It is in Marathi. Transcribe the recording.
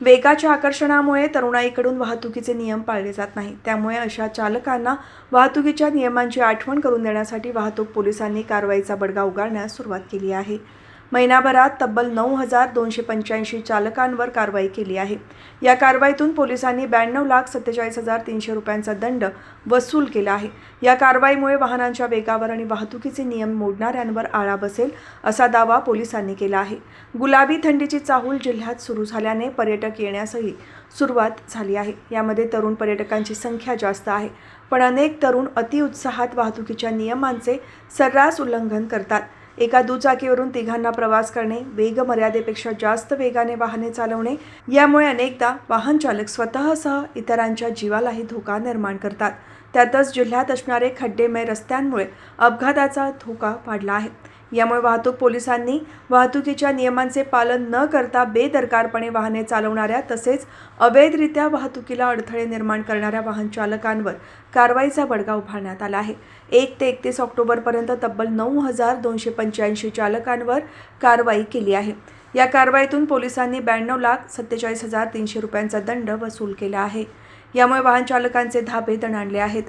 वेगाच्या आकर्षणामुळे तरुणाईकडून वाहतुकीचे नियम पाळले जात नाही त्यामुळे अशा चालकांना वाहतुकीच्या नियमांची आठवण करून देण्यासाठी वाहतूक पोलिसांनी कारवाईचा बडगा उगारण्यास सुरुवात केली आहे. महिनाभरात तब्बल नऊ हजार दोनशे पंच्याऐंशी चालकांवर कारवाई केली आहे. या कारवाईतून पोलिसांनी ब्याण्णव लाख सत्तेचाळीस हजार तीनशे रुपयांचा दंड वसूल केला आहे. या कारवाईमुळे वाहनांच्या वेगावर आणि वाहतुकीचे नियम मोडणाऱ्यांवर आळा बसेल असा दावा पोलिसांनी केला आहे. गुलाबी थंडीची चाहूल जिल्ह्यात सुरू झाल्याने पर्यटक येण्यासही सुरुवात झाली आहे. यामध्ये तरुण पर्यटकांची संख्या जास्त आहे पण अनेक तरुण अतिउत्साहात वाहतुकीच्या नियमांचे सर्रास उल्लंघन करतात. एका दुचाकीवरून तिघांना प्रवास करणे वेग मर्यादेपेक्षा जास्त वेगाने वाहने चालवणे यामुळे अनेकदा वाहन चालक स्वतःसह इतरांच्या जीवालाही धोका निर्माण करतात. त्यातच जिल्ह्यात असणारे खड्डेमय रस्त्यांमुळे अपघाताचा धोका वाढला आहे. यामुळे वाहतूक पोलिसांनी वाहतुकीच्या नियमांचे पालन न करता बेदरकारपणे वाहने चालवणाऱ्या तसेच अवैधरित्या वाहतुकीला अडथळे निर्माण करणाऱ्या वाहन चालकांवर कारवाईचा बडगा उभारण्यात आला आहे. एक ते एकतीस ऑक्टोबरपर्यंत तब्बल नऊ हजार दोनशे पंच्याऐंशी चालकांवर कारवाई केली आहे. या कारवाईतून पोलिसांनी ब्याण्णव लाख सत्तेचाळीस हजार तीनशे रुपयांचा दंड वसूल केला आहे. यामुळे वाहन चालकांचे धाबे दणाणले आहेत.